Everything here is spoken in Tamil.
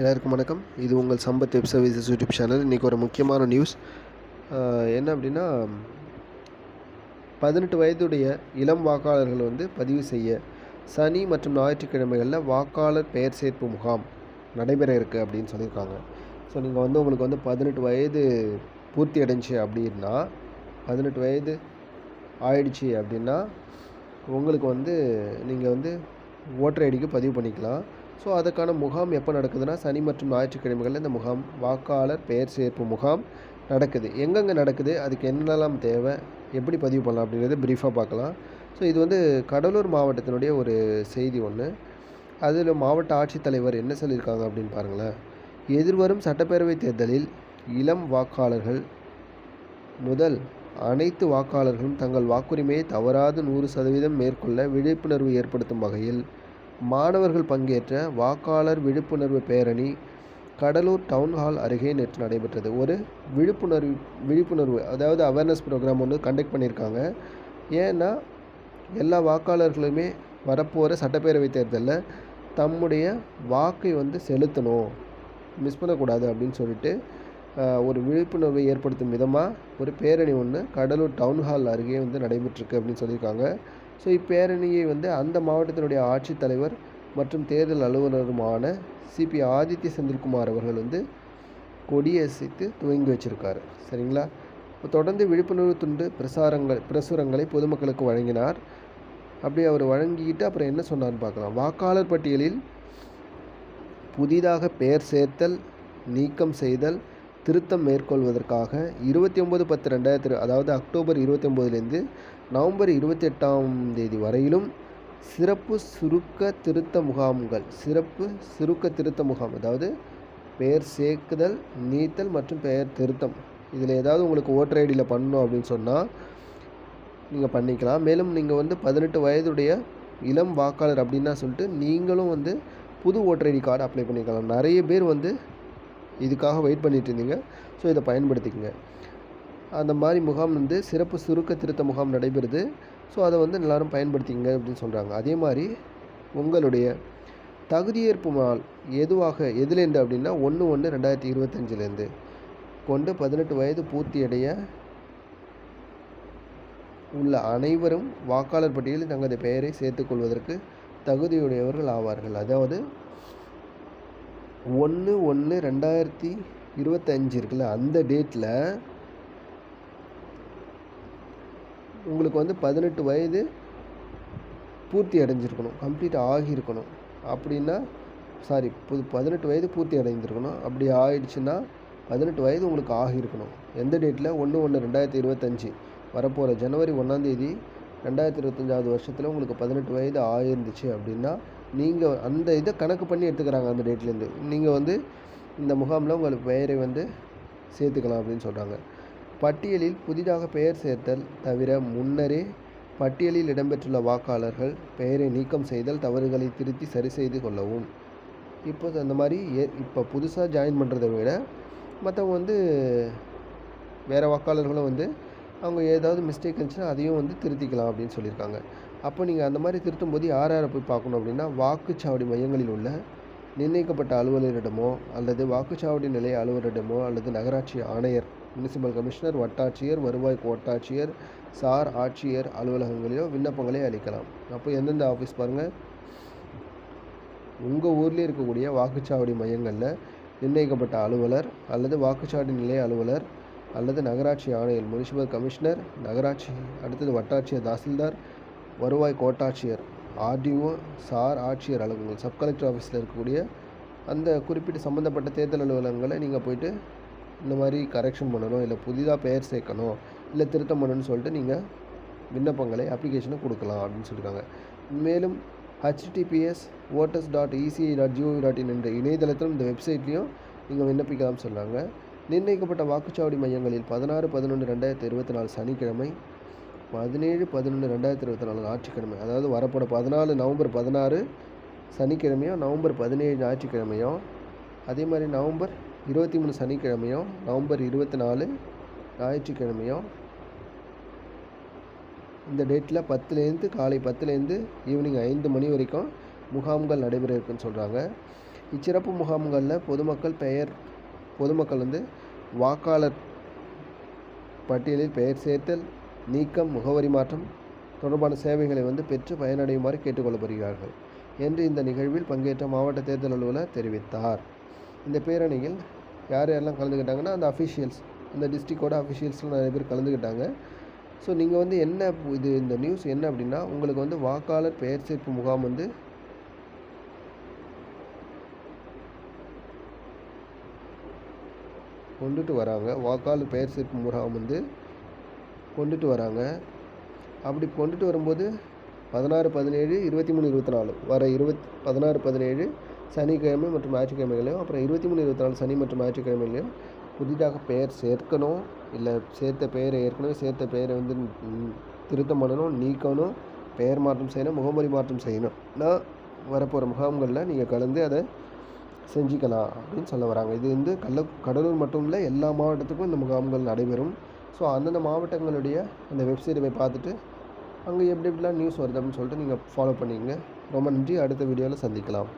எல்லாருக்கும் வணக்கம். இது உங்கள் Sampath web services YouTube channel. இன்றைக்கி ஒரு முக்கியமான நியூஸ். என்ன அப்படின்னா பதினெட்டு வயதுடைய இளம் வாக்காளர்கள் வந்து பதிவு செய்ய சனி மற்றும் ஞாயிற்றுக்கிழமைகளில் வாக்காளர் பெயர் சேர்ப்பு முகாம் நடைபெற இருக்குது அப்படின்னு சொல்லியிருக்காங்க. ஸோ நீங்கள் வந்து உங்களுக்கு வந்து பதினெட்டு வயது பூர்த்தி அடைஞ்சு அப்படின்னா பதினெட்டு வயது ஆயிடுச்சு அப்படின்னா உங்களுக்கு வந்து நீங்கள் வந்து ஓட்டர் ஐடிக்கு பதிவு பண்ணிக்கலாம். ஸோ அதுக்கான முகாம் எப்போ நடக்குதுன்னா சனி மற்றும் ஞாயிற்றுக்கிழமைகளில் இந்த முகாம் வாக்காளர் பெயர் சேர்ப்பு முகாம் நடக்குது. எங்கெங்கே நடக்குது அதுக்கு என்னெல்லாம் தேவை எப்படி பதிவு பண்ணலாம் அப்படிங்கிறத ப்ரீஃபாக பார்க்கலாம். ஸோ இது வந்து கடலூர் மாவட்டத்தினுடைய ஒரு செய்தி ஒன்று அதில் மாவட்ட ஆட்சித்தலைவர் என்ன சொல்லியிருக்காங்க அப்படின்னு பாருங்களேன். எதிர்வரும் சட்டப்பேரவைத் தேர்தலில் இளம் வாக்காளர்கள் முதல் அனைத்து வாக்காளர்களும் தங்கள் வாக்குரிமையை தவறாது நூறு சதவீதம் மேற்கொள்ள விழிப்புணர்வு ஏற்படுத்தும் வகையில் மாணவர்கள் பங்கேற்ற வாக்காளர் விழிப்புணர்வு பேரணி கடலூர் டவுன்ஹால் அருகே நேற்று நடைபெற்றது. ஒரு விழிப்புணர்வு விழிப்புணர்வு அதாவது அவேர்னஸ் ப்ரோக்ராம் ஒன்று கண்டக்ட் பண்ணியிருக்காங்க. ஏன்னா எல்லா வாக்காளர்களுமே வரப்போகிற சட்டப்பேரவை தேர்தலில் தம்முடைய வாக்கை வந்து செலுத்தணும் மிஸ் பண்ணக்கூடாது அப்படின்னு சொல்லிட்டு ஒரு விழிப்புணர்வை ஏற்படுத்தும் விதமாக ஒரு பேரணி ஒன்று கடலூர் டவுன்ஹால் அருகே வந்து நடைபெற்றிருக்கு அப்படின்னு சொல்லியிருக்காங்க. ஸோ இப்பேரணியை வந்து அந்த மாவட்டத்தினுடைய ஆட்சித்தலைவர் மற்றும் தேர்தல் அலுவலருமான சிபி ஆதித்ய செந்தில்குமார் அவர்கள் வந்து கொடியசைத்து துவங்கி வச்சிருக்காரு. சரிங்களா? தொடர்ந்து விழிப்புணர்வு துண்டு பிரசாரங்கள் பிரசுரங்களை பொதுமக்களுக்கு வழங்கினார். அப்படி அவர் வழங்கிக்கிட்டு அப்புறம் என்ன சொன்னார்னு பார்க்கலாம். வாக்காளர் பட்டியலில் புதிதாக பெயர் சேர்த்தல் நீக்கம் செய்தல் திருத்தம் மேற்கொள்வதற்காக இருபத்தி ஒம்பது பத்து ரெண்டாயிரத்தி அதாவது அக்டோபர் இருபத்தி ஒம்போதுலேருந்து நவம்பர் இருபத்தி எட்டாம் தேதி வரையிலும் சிறப்பு சுருக்க திருத்த முகாம்கள் சிறப்பு சுருக்க திருத்த முகாம் அதாவது பெயர் சேர்க்குதல் நீத்தல் மற்றும் பெயர் திருத்தம். இதில் ஏதாவது உங்களுக்கு ஓட்டர் ஐடியில் பண்ணணும் அப்படின்னு சொன்னால் நீங்கள் பண்ணிக்கலாம். மேலும் நீங்கள் வந்து பதினெட்டு வயதுடைய இளம் வாக்காளர் அப்படின்னா சொல்லிட்டு நீங்களும் வந்து புது ஓட்டர் ஐடி கார்டு அப்ளை பண்ணிக்கலாம். நிறைய பேர் வந்து இதுக்காக வெயிட் பண்ணிகிட்டு இருந்தீங்க. ஸோ இதை பயன்படுத்திக்கங்க. அந்த மாதிரி முகாம் வந்து சிறப்பு சுருக்க திருத்த முகாம் நடைபெறுது. ஸோ அதை வந்து எல்லோரும் பயன்படுத்திங்க அப்படின்னு சொல்கிறாங்க அதே மாதிரி உங்களுடைய தகுதியேற்பு நாள் எதுவாக எதுலேருந்து அப்படின்னா ஒன்று ஒன்று ரெண்டாயிரத்தி இருபத்தஞ்சிலேருந்து கொண்டு பதினெட்டு வயது பூர்த்தி அடைய உள்ள அனைவரும் வாக்காளர் பட்டியலில் தங்களது பெயரை சேர்த்துக்கொள்வதற்கு தகுதியுடையவர்கள் ஆவார்கள். அதாவது ஒன்று ஒன்று ரெண்டாயிரத்தி இருபத்தஞ்சு இருக்குல்ல அந்த டேட்டில் உங்களுக்கு வந்து பதினெட்டு வயது பூர்த்தி அடைஞ்சிருக்கணும். கம்ப்ளீட் ஆகியிருக்கணும். அப்படின்னா சாரி புது பதினெட்டு வயது பூர்த்தி அடைஞ்சிருக்கணும் அப்படி ஆயிடுச்சுன்னா பதினெட்டு வயது உங்களுக்கு ஆகியிருக்கணும். எந்த டேட்டில் ஒன்று ஒன்று ரெண்டாயிரத்தி இருபத்தஞ்சி. வரப்போகிற ஜனவரி ஒன்றாந்தேதி ரெண்டாயிரத்தி இருபத்தஞ்சாவது வருஷத்தில் உங்களுக்கு பதினெட்டு வயது ஆயிருந்துச்சு அப்படின்னா நீங்கள் அந்த இதை கணக்கு பண்ணி எடுத்துக்கிறாங்க அந்த டேட்லேருந்து நீங்கள் வந்து இந்த முகாமில் உங்களுக்கு பெயரை வந்து சேர்த்துக்கலாம் அப்படின்னு சொல்கிறாங்க பட்டியலில் புதிதாக பெயர் சேர்த்தல் தவிர முன்னரே பட்டியலில் இடம்பெற்றுள்ள வாக்காளர்கள் பெயரை நீக்கம் செய்தல் தவறுகளை திருத்தி சரி செய்து கொள்ளவும். இப்போ அந்த மாதிரி ஏ இப்போ புதுசாக ஜாயின் பண்ணுறதை விட மற்றவங்க வந்து வேறு வாக்காளர்களும் வந்து அவங்க ஏதாவது மிஸ்டேக் இருந்துச்சுன்னா அதையும் வந்து திருத்திக்கலாம் அப்படின்னு சொல்லியிருக்காங்க. அப்போ நீங்கள் அந்த மாதிரி திருத்தும் போது யார் யாரை போய் பார்க்கணும் அப்படின்னா வாக்குச்சாவடி மையங்களில் உள்ள நிர்ணயிக்கப்பட்ட அலுவலரிடமோ அல்லது வாக்குச்சாவடி நிலைய அலுவலரிடமோ அல்லது நகராட்சி ஆணையர் முனிசிபல் கமிஷனர் வட்டாட்சியர் வருவாய் கோட்டாட்சியர் சார் ஆட்சியர் அலுவலகங்களிலோ விண்ணப்பங்களை அளிக்கலாம். அப்போ எந்தெந்த ஆஃபீஸ் பாருங்கள் உங்கள் ஊர்லேயே இருக்கக்கூடிய வாக்குச்சாவடி மையங்களில் நிர்ணயிக்கப்பட்ட அலுவலர் அல்லது வாக்குச்சாவடி நிலைய அலுவலர் அல்லது நகராட்சி ஆணையர் முனிசிபல் கமிஷனர் நகராட்சி அடுத்தது வட்டாட்சியர் தாசில்தார் வருவாய் கோட்டாட்சியர் ஆர்டிஓ சார் ஆட்சியர் அலுவலகங்கள் சப் கலெக்டர் ஆஃபீஸில் இருக்கக்கூடிய அந்த குறிப்பிட்ட சம்மந்தப்பட்ட தேர்தல் அலுவலகங்களை நீங்கள் போயிட்டு இந்த மாதிரி கரெக்ஷன் பண்ணணும் இல்லை புதிதாக பெயர் சேர்க்கணும் இல்லை திருத்தம் பண்ணணும்னு சொல்லிட்டு நீங்கள் விண்ணப்பங்களை அப்ளிகேஷனை கொடுக்கலாம் அப்படின்னு சொல்லியிருக்காங்க மேலும் HTTPS voters dot ECI dot GOV dot in என்ற இணையதளத்திலும் இந்த வெப்சைட்லேயும் நீங்கள் விண்ணப்பிக்கலாம்னு சொல்கிறாங்க நிர்ணயிக்கப்பட்ட வாக்குச்சாவடி மையங்களில் பதினாறு பதினொன்று ரெண்டாயிரத்தி இருபத்தி நாலு சனிக்கிழமை பதினேழு பதினொன்று ரெண்டாயிரத்தி இருபத்தி நாலு ஞாயிற்றுக்கிழமை அதாவது வரப்போட பதினாலு நவம்பர் பதினாறு சனிக்கிழமையும் நவம்பர் பதினேழு ஞாயிற்றுக்கிழமையும் அதே மாதிரி நவம்பர் இருபத்தி மூணு சனிக்கிழமையும் நவம்பர் இருபத்தி நாலு ஞாயிற்றுக்கிழமையும். இந்த டேட்டில் பத்துலேருந்து காலை பத்துலேருந்து ஈவினிங் ஐந்து மணி வரைக்கும் முகாம்கள் நடைபெற இருக்குன்னு சொல்கிறாங்க இச்சிறப்பு முகாம்களில் பொதுமக்கள் பெயர் பொதுமக்கள் வந்து வாக்காளர் பட்டியலில் பெயர் சேர்த்தல் நீக்கம் முகவரி மாற்றம் தொடர்பான சேவைகளை வந்து பெற்று பயனடையுமாறு கேட்டுக்கொள்ளப்படுகிறார்கள் என்று இந்த நிகழ்வில் பங்கேற்ற மாவட்ட தேர்தல் அலுவலர் தெரிவித்தார். இந்த பேரணியில் யார் யாரெல்லாம் கலந்துக்கிட்டாங்கன்னா அந்த அஃபிஷியல்ஸ் அந்த டிஸ்ட்ரிக்டோட அஃபிஷியல்ஸ்லாம் நிறைய பேர் கலந்துக்கிட்டாங்க. ஸோ நீங்கள் வந்து என்ன இது இந்த நியூஸ் என்ன அப்படின்னா உங்களுக்கு வந்து வாக்காளர் பெயர் சேர்ப்பு முகாம் வந்து கொண்டுட்டு வராங்க. வாக்காளர் பெயர் சேர்ப்பு முகாம் வந்து கொண்டுட்டு வராங்க. அப்படி கொண்டுட்டு வரும்போது பதினாறு பதினேழு இருபத்தி மூணு இருபத்தி நாலு வர இருபத் பதினாறு பதினேழு சனிக்கிழமை மற்றும் ஞாயிற்றுக்கிழமைகளையும் அப்புறம் இருபத்தி மூணு இருபத்தி நாலு சனி மற்றும் ஞாயிற்றுக்கிழமைகளையும் புதிதாக பெயர் சேர்க்கணும். இல்லை சேர்த்த பெயரை ஏற்கனவே சேர்த்த பெயரை வந்து திருத்தம் பண்ணணும் நீக்கணும் பெயர் மாற்றம் செய்யணும் முகமொழி மாற்றம் செய்யணும். நான் வரப்போகிற முகாம்களில் நீங்கள் கலந்து அதை செஞ்சுக்கலாம் அப்படின்னு சொல்ல வராங்க. இது வந்து கள்ள கடலூர் மட்டும் இல்லை எல்லா மாவட்டத்துக்கும் இந்த முகாம்கள் நடைபெறும். ஸோ அந்தந்த மாவட்டங்களுடைய அந்த வெப்சைட்டை போய் பார்த்துட்டு அங்கே எப்படி எப்படிலாம் நியூஸ் வருது அப்படின்னு சொல்லிட்டு நீங்கள் ஃபாலோ பண்ணிங்க ரொம்ப நன்றி. அடுத்த வீடியோவில் சந்திக்கலாம்.